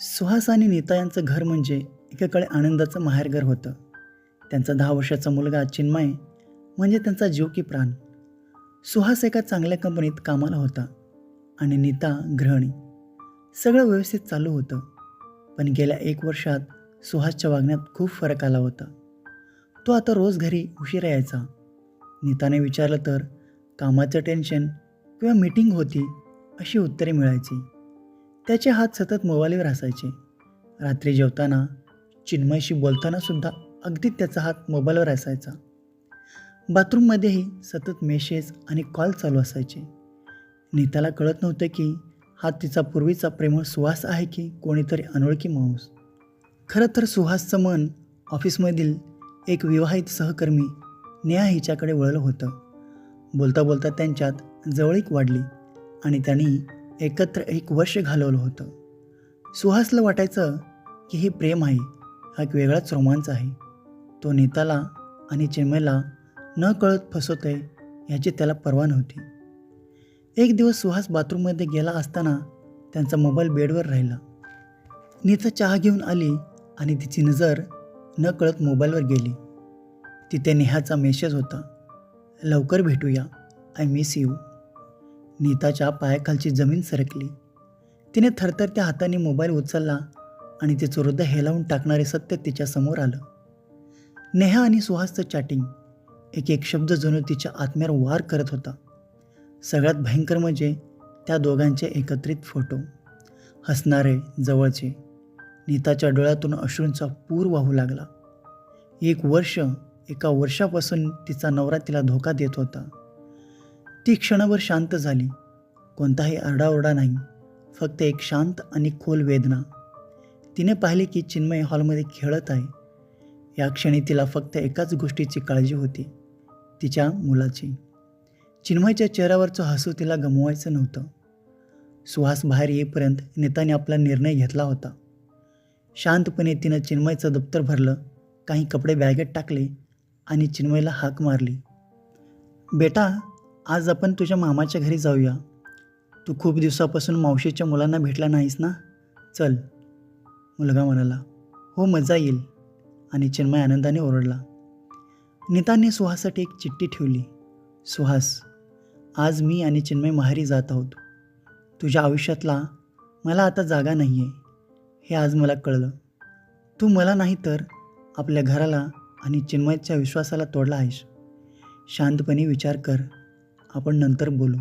सुहास आणि नीता यांचं घर म्हणजे एकेकडे आनंदाचं माहेरघर होतं. त्यांचा दहा वर्षाचा मुलगा चिन्मय म्हणजे त्यांचा जीव की प्राण. सुहास एका चांगल्या कंपनीत कामाला होता आणि नीता गृहिणी. सगळं व्यवस्थित चालू होतं. पण गेल्या एक वर्षात सुहासच्या वागण्यात खूप फरक आला होता. तो आता रोज घरी उशिरा यायचा. नीताने विचारलं तर कामाचं टेन्शन किंवा मीटिंग होती? अशी उत्तरे मिळायची. त्याचे हात सतत मोबाईलवर असायचे. रात्री जेवताना चिन्मयशी बोलताना सुद्धा अगदी त्याचा हात मोबाईलवर असायचा. बाथरूममध्येही सतत मेसेज आणि कॉल चालू असायचे. नीताला कळत नव्हतं की हा तिचा पूर्वीचा प्रेमळ सुहास आहे की कोणीतरी अनोळखी माणूस. खरं तर सुहासचं मन ऑफिसमधील एक विवाहित सहकर्मी नेहा हिच्याकडे वळलं होतं. बोलता बोलता त्यांच्यात जवळीक वाढली आणि त्यांनी एकत्र एक वर्ष घालवलं होतं. सुहासला वाटायचं की हे प्रेम आहे हा एक वेगळाच रोमांच आहे. तो नेताला आणि चिन्मयला न कळत फसवतोय ह्याची त्याला पर्वा नव्हती. एक दिवस सुहास बाथरूममध्ये गेला असताना त्यांचा मोबाईल बेडवर राहिला. नीता चहा घेऊन आली आणि तिची नजर न कळत मोबाईलवर गेली. तिथे नेहाचा मेसेज होता लवकर भेटूया. आय मिस यू नीताच्या पायाखालची जमीन सरकली. तिने थरथरत्या हाताने मोबाईल उचलला आणि तिचं हृदय हेलावून टाकणारे सत्य तिच्यासमोर आलं. नेहा आणि सुहासचं चॅटिंग एक एक शब्द जणू तिच्या आत्म्यावर वार करत होता. सगळ्यात भयंकर म्हणजे त्या दोघांचे एकत्रित फोटो. हसणारे जवळचे. नीताच्या डोळ्यातून अश्रूंचा पूर वाहू लागला. एक वर्ष एका वर्षापासून तिचा नवरा तिला धोका देत होता. ती क्षणभर शांत झाली. कोणताही आरडाओरडा नाही फक्त एक शांत आणि खोल वेदना. तिने पाहिले की चिन्मय हॉलमध्ये खेळत आहे. या क्षणी तिला फक्त एकाच गोष्टीची काळजी होती तिच्या मुलाची. चिन्मयच्या चेहऱ्यावरचं हसू तिला गमवायचं नव्हतं. सुहास बाहेर येईपर्यंत नेताने आपला निर्णय घेतला होता. शांतपणे तिनं चिन्मयचं दप्तर भरलं काही कपडे बॅगेत टाकले आणि चिन्मयला हाक मारली. बेटा आज आपण तुझ्या मामाच्या घरी जाऊया. तू खूप दिवसापासून मावशीच्या मुलांना भेटला नाहीस ना? चल मुलगा म्हणाला. हो मजा येईल. आणि चिन्मय आनंदाने ओरडला. नीताने सुहाससाठी एक चिठ्ठी ठेवली. सुहास आज मी आणि चिन्मय माहेरी जात आहोत. तुझ्या आयुष्यातला मला आता जागा नाही आहे हे आज मला कळलं. तू मला नाही तर आपल्या घराला आणि चिन्मयच्या विश्वासाला तोडला आहेस. शांतपणे विचार कर. आपण नंतर बोलू.